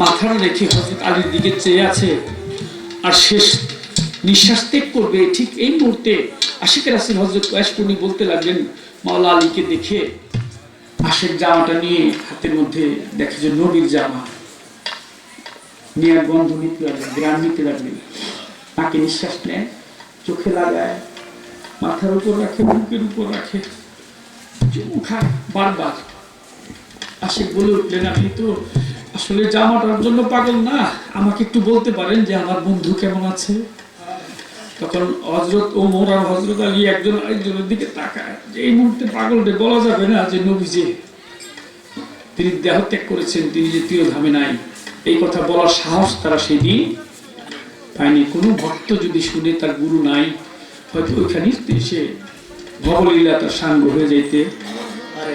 মাথা রেখে হজরত আলীর দিকে চেয়ে আছে। আর শেষ নিঃশ্বাস ত্যাগ করবে। ঠিক এই মুহূর্তে আশিক রাসিল হজরত কয়েশপুর্ণি বলতে লাগলেন, মাওলা আলীকে দেখে আশেক জামাটা নিয়ে হাতের মধ্যে দেখে যে নবীর জামা। নিয়ে গন্ধ নিতে লাগলেন গ্রাম নিতে লাগলেন। তাকে নিঃশ্বাস নেয়, চোখে লাগায়, মাথার উপর রাখে, বুকের উপর রাখে, চুমু খায় বারবার। আশিক বলে উঠলেন আপনি তো আসলে জামাটার জন্য পাগল না। আমাকে একটু বলতে পারেন যে আমার বন্ধু কেমন আছে? তখন হজরত ওমর আর হজরত আলী একজন আরেকজনের দিকে তাকায়। যে এই মুহূর্তে পাগলটা বলা যাবে না যে নবীজি। তিনি দেহ ত্যাগ করেছেন, তিনি যে তীরধামে নাই। এই কথা বলার সাহস তারা সেদিন পায়নি। কোনো ভক্ত যদি শুনে তার গুরু নাই, হয়তো ওইখানে সে ভবলীলা তার সাঙ্গ হয়ে যাইতে। পারে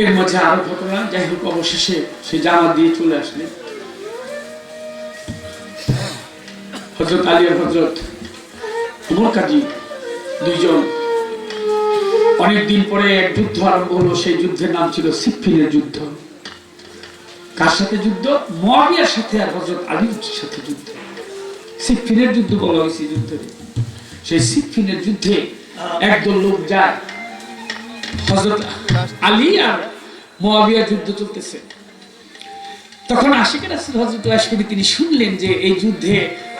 এর মাঝে আরও ঘটনা, যাই হোক, অবশেষে সে জামা দিয়ে চলে আসলেন হজরত আলী আর হজরত উমর কাজী দুইজন। অনেকদিন পরে এক যুদ্ধ আরম্ভ হলো, সেই যুদ্ধের নাম ছিল সিফিনের যুদ্ধ। কার সাথে যুদ্ধ? মহাবিয়ার সাথে আর হজরত আলীর সাথে যুদ্ধ। সিফিনের যুদ্ধ বলা হয়েছে যুদ্ধে। সেই সিফিনের যুদ্ধে একদল লোক যায়। হজরত আলী আর মোয়াবিয়া যুদ্ধ চলতেছে। তখন আশিকের হজরত তিনি শুনলেন যে এই যুদ্ধে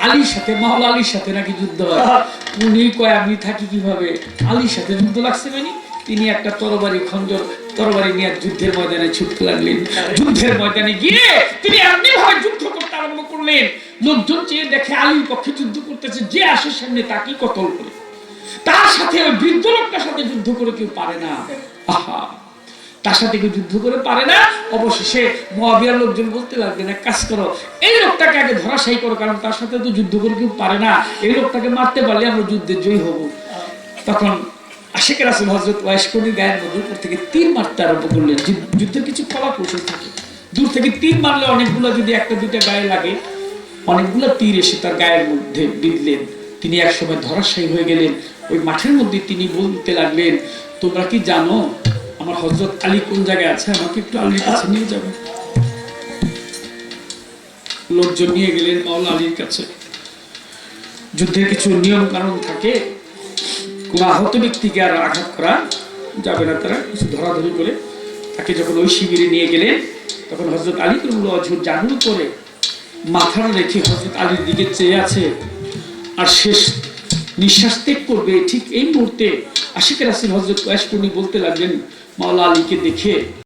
আলীর সাথে মাওলা আলীর সাথে নাকি যুদ্ধ হয়। উনি কয়, আমি থাকি কীভাবে? আলীর সাথে যুদ্ধ লাগছে মানে তিনি একটা তরবারি খঞ্জর, তরবারি নিয়ে যুদ্ধের ময়দানে ছুটতে লাগলেন। যুদ্ধের ময়দানে গিয়ে তিনি এমনি ভাবে যুদ্ধ করতে আরম্ভ করলেন। লোকজন চেয়ে দেখে আলীর পক্ষে যুদ্ধ করতেছে, যে আসে সামনে তাকে কতল করে। তার সাথে ওই বৃদ্ধ লোকটার সাথে যুদ্ধ করে কেউ পারে না। তার সাথে কেউ যুদ্ধ করে পারে না। অবশেষে মহাবিয়ার লোকজন বলতে লাগলেন এক কাজ করো, এই লোকটাকে আগে ধরাশায়ী করো, কারণ তার সাথে তো যুদ্ধ করে কেউ পারে না। এই লোকটাকে মারতে পারলে আমরা যুদ্ধে জয়ী হব। তখন আশেকের আসল হজরত ওয়াইশকর্মী গায়ের মধ্যে উপর থেকে তীর মারতে আরম্ভ করলেন। যুদ্ধের কিছু ফলা কৌশল থাকে। দূর থেকে তীর মারলে অনেকগুলো যদি একটা, দুইটা গায়ে লাগে, অনেকগুলো তীর এসে তার গায়ের মধ্যে বিঁধলেন। তিনি একসময় ধরাশায়ী হয়ে গেলেন। ওই মাঠের মধ্যে তিনি বলতে লাগলেন, তোমরা কি জানো আমার হজরত আলী কোন জায়গায় আছে? আমাকে একটু আলীর কাছে নিয়ে যাবে। লোকজন নিয়ে গেলেন অল আলীর কাছে। যুদ্ধের কিছু নিয়ম কানুন থাকে, কোন আহত ব্যক্তিকে আর আঘাত করা যাবে না। তারা কিছু ধরাধরি করে তাকে যখন ওই শিবিরে নিয়ে গেলেন, তখন হজরত আলী করুল অঝুর জানুর করে মাথা রেখে হজরত আলীর দিকে চেয়ে আছে, আর শেষ নিঃশ্বাস ত্যাগ করবে। ঠিক এই মুহূর্তে আশিক রাসিল হজরত কয়েশপুর্ণি বলতে লাগলেন, মাওলা আলীকে দেখে